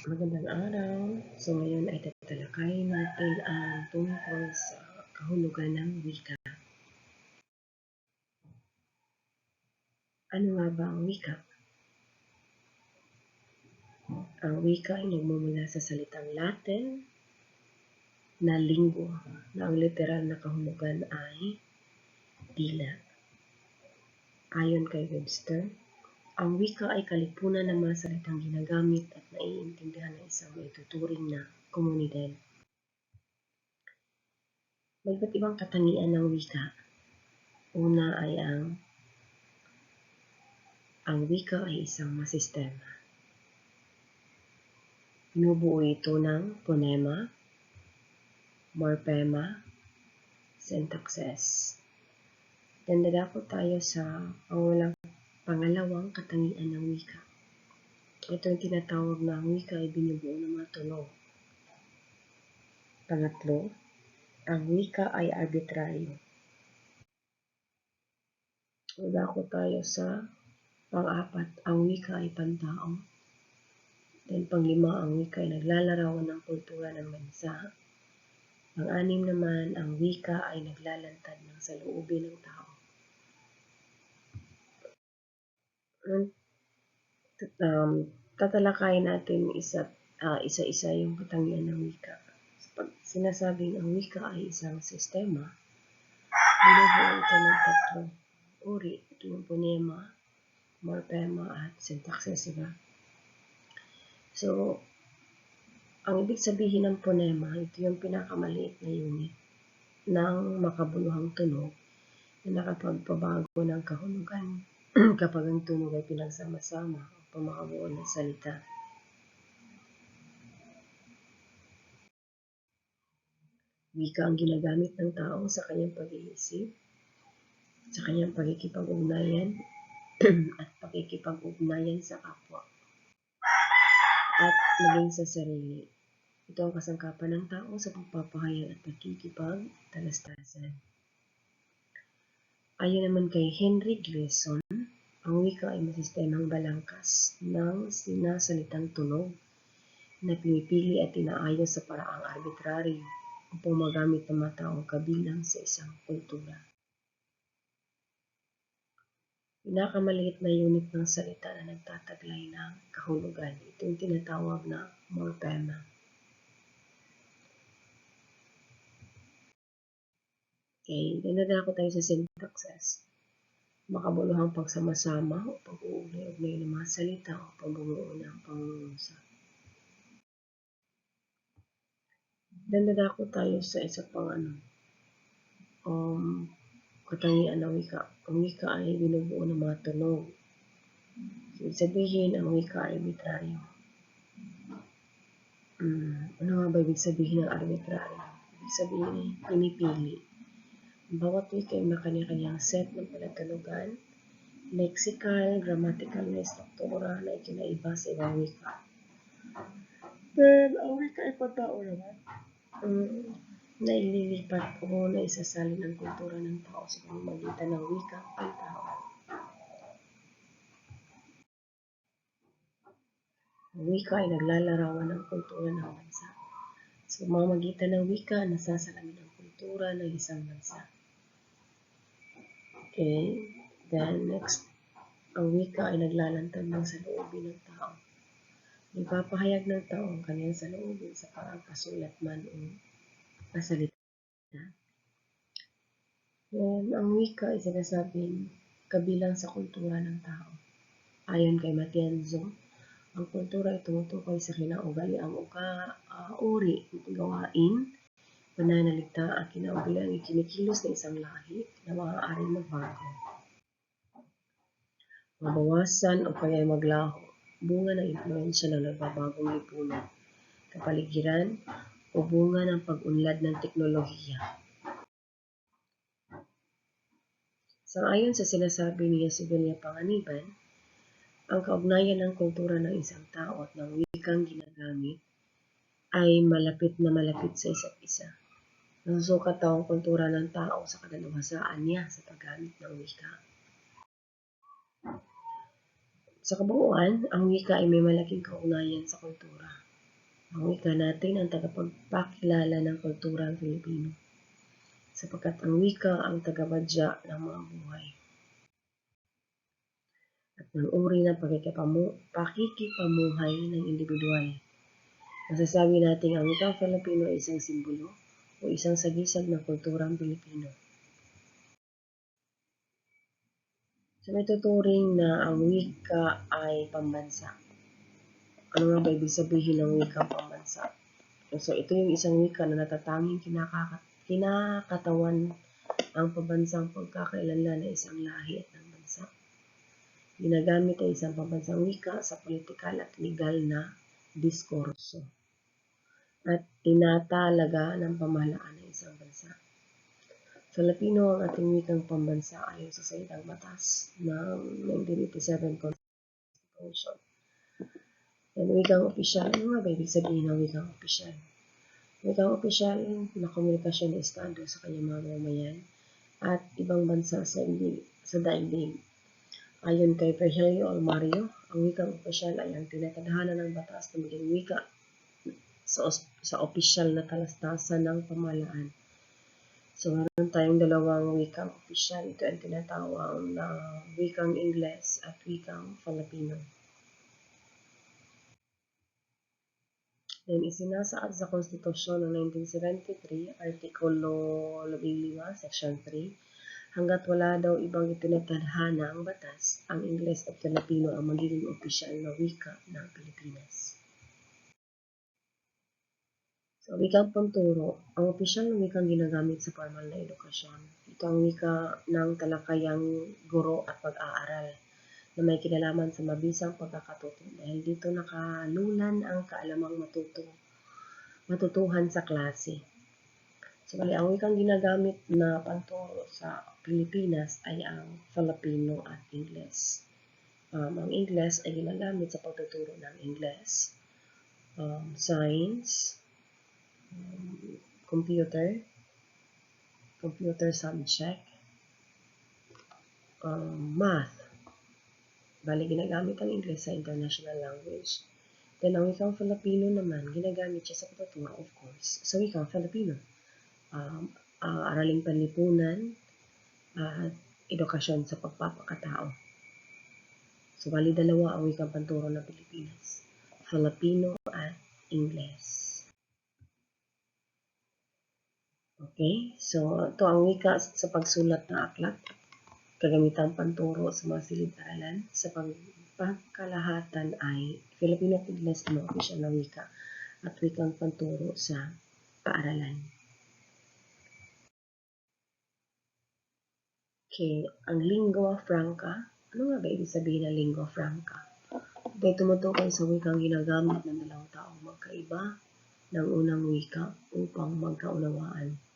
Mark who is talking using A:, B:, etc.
A: Magandang araw. So ngayon ay tatalakayin natin ang tungkol sa kahulugan ng wika. Ano nga ba ang wika? Ang wika ay nagmumula sa salitang Latin na lingua na ang literal na kahulugan ay dila. Ayon kay Webster, ang wika ay kalipunan ng mga salitang ginagamit at naiintindihan ng isang maituturing na komunidad. May iba't ibang katangian ng wika. Una ay ang ang wika ay isang masistema. Binubuo ito ng phonema, morphema, syntaxes. Dandadako tayo sa pangulang Pangalawang katangian ng wika. Ito yung tinatawag na ang wika ay binubuo ng mga tunog. Pangatlo, ang wika ay arbitraryo. Udako tayo sa pang-apat, ang wika ay pantao. Then panglima, ang wika ay naglalarawan ng kultura ng bansa. Pang-anim naman, ang wika ay naglalantad ng saloobin ng tao. Um, tatalakayin natin isa, uh, isa-isa yung katangian ng wika. Pag sinasabing ang wika ay isang sistema, binubuo ito ng tatlong uri. Ito yung phonema, morphema, at syntaxis, diba? So, ang ibig sabihin ng phonema, ito yung pinakamaliit na unit ng makabuluhang tunog na nakapagpabago ng kahulugan kapag ang tunog ay pinagsama-sama upang makabuo ng salita. Wika ang ginagamit ng tao sa kanyang pag-iisip, sa kanyang pagkikipag-ugnayan, at pagkikipag-ugnayan sa kapwa, at maging sa sarili. Ito ang kasangkapan ng tao sa pagpapahayag at pagkikipag-talastasan. Ayon naman kay Henry Gleason, ang wika ay masistemang balangkas ng sinasalitang tunog na pinipili at inaayos sa paraang arbitrary upang magamit ng mga taong kabilang sa isang kultura. Pinakamaliit na unit ng salita na nagtataglay ng kahulugan. Ito yung tinatawag na morphema. Okay, dinadala ko tayo sa syntaxes. Makabuluhang pagsama-sama o pag-uugnay-ugnay ng mga salita o pagbubuo ng pangungusap. Dandada ko tayo sa isa pang ano, um, katangian ng wika. Ang wika ay binubuo ng mga tunog. So, sabihin, ang wika ay arbitraryo. Hmm, ano nga ba ibig sabihin ng arbitraryo? Ibig sabihin pinipili bawat wika ay makanya-kanyang set ng palatulugan, lexical, grammatical na struktura na ikinaiba sa ibang wika. Then, ang wika ay pagkao naman. Um, na ililipat o na isasalin ang kultura ng tao sa pamamagitan ng wika ang tao. Ang wika ay naglalarawan ng kultura ng bansa. Sa pamamagitan ng wika, nasasalamin ang kultura ng isang bansa. Okay, then next, ang wika ay naglalantad ng saloobin ng tao. Nagpapahayag ng tao ang kanyang saloobin sa parang kasulat man o kasalita. Then, ang wika ay sinasabing kabilang sa kultura ng tao. Ayon kay Matienzo, ang kultura ay tumutukoy sa kinaugaliang uka, uh, uri, gawain, pananaligta at kinaugilang ikinikilos ng isang lahi na maaaring magbago. Mabawasan o kaya maglaho, bunga ng impluensya ng nagbabagong lipunan, kapaligiran, o bunga ng pag-unlad ng teknolohiya. Sangayon sa sinasabi niya si Belia Panganiban, ang kaugnayan ng kultura ng isang tao at ng wikang ginagamit ay malapit na malapit sa isa't isa. Nasusukat daw ang kultura ng tao sa kadaluhasaan niya sa paggamit ng wika. Sa kabuuan, ang wika ay may malaking kaugnayan sa kultura. Ang wika natin ang tagapagpakilala ng kulturang Filipino. Sapagkat ang wika ang tagabadya ng mga buhay. At ng uri ng pakikipamu pakikipamuhay ng individual. Masasabi natin ang wikang Filipino ay isang simbolo o isang sagisag ng kulturang Pilipino. So may tuturing na ang wika ay pambansa. Ano nga ba ibig sabihin ng wika pambansa? So ito yung isang wika na natatanging kinakaka kinakatawan ang pabansang pagkakailanlan ng isang lahi at ng bansa. Ginagamit ang isang pambansang wika sa politikal at legal na diskurso at tinatalaga ng pamahalaan ng isang bansa. Filipino ang ating wikang pambansa ayon sa salitang batas ng 1987 Constitution. Yan, wikang opisyal. Ano nga ba ibig sabihin ng wikang opisyal? Wikang opisyal na komunikasyon na estado sa kanyang mga mamayan at ibang bansa sa, daigdig, sa daigdig. Ayon kay Virgilio Almario, ang wikang opisyal ay ang tinatadhana ng batas na maging wika sa, sa opisyal na talastasan ng pamahalaan. So, meron tayong dalawang wikang opisyal. Ito ang tinatawag na wikang Ingles at wikang Filipino. Then, isinasaad sa Konstitusyon ng 1973, Artikulo 15, Section 3, hanggat wala daw ibang itinatadhana ang batas, ang Ingles at Filipino ang magiging opisyal na wika ng Pilipinas. Wikang panturo, ang opisyal na wikang ginagamit sa formal na edukasyon. Ito ang wika ng talakayang guro at pag-aaral na may kinalaman sa mabisang pagkakatuto dahil dito nakalulan ang kaalamang matuto, matutuhan sa klase. So, ang wikang ginagamit na panturo sa Pilipinas ay ang Filipino at Ingles. Um, ang Ingles ay ginagamit sa pagtuturo ng Ingles, um, science, computer, computer subject, um, math. Bali, ginagamit ang English sa international language. Then, ang wikang Filipino naman, ginagamit siya sa pagtuturo, of course, sa wikang Filipino. Um, uh, araling panlipunan, at uh, edukasyon sa pagpapakatao. So, bali dalawa ang wikang panturo ng Pilipinas. Filipino at English. Okay, so ito ang wika sa pagsulat ng aklat, kagamitang panturo sa mga silid-aralan. Sa pagkalahatan ay Filipino at Ingles ang official na wika at wikang panturo sa paaralan. Okay, ang lingua franca. Ano nga ba ibig sabihin ng lingua franca? Ito ay tumutukoy sa wikang ginagamit ng dalawang taong magkaiba ng unang wika upang magkaunawaan.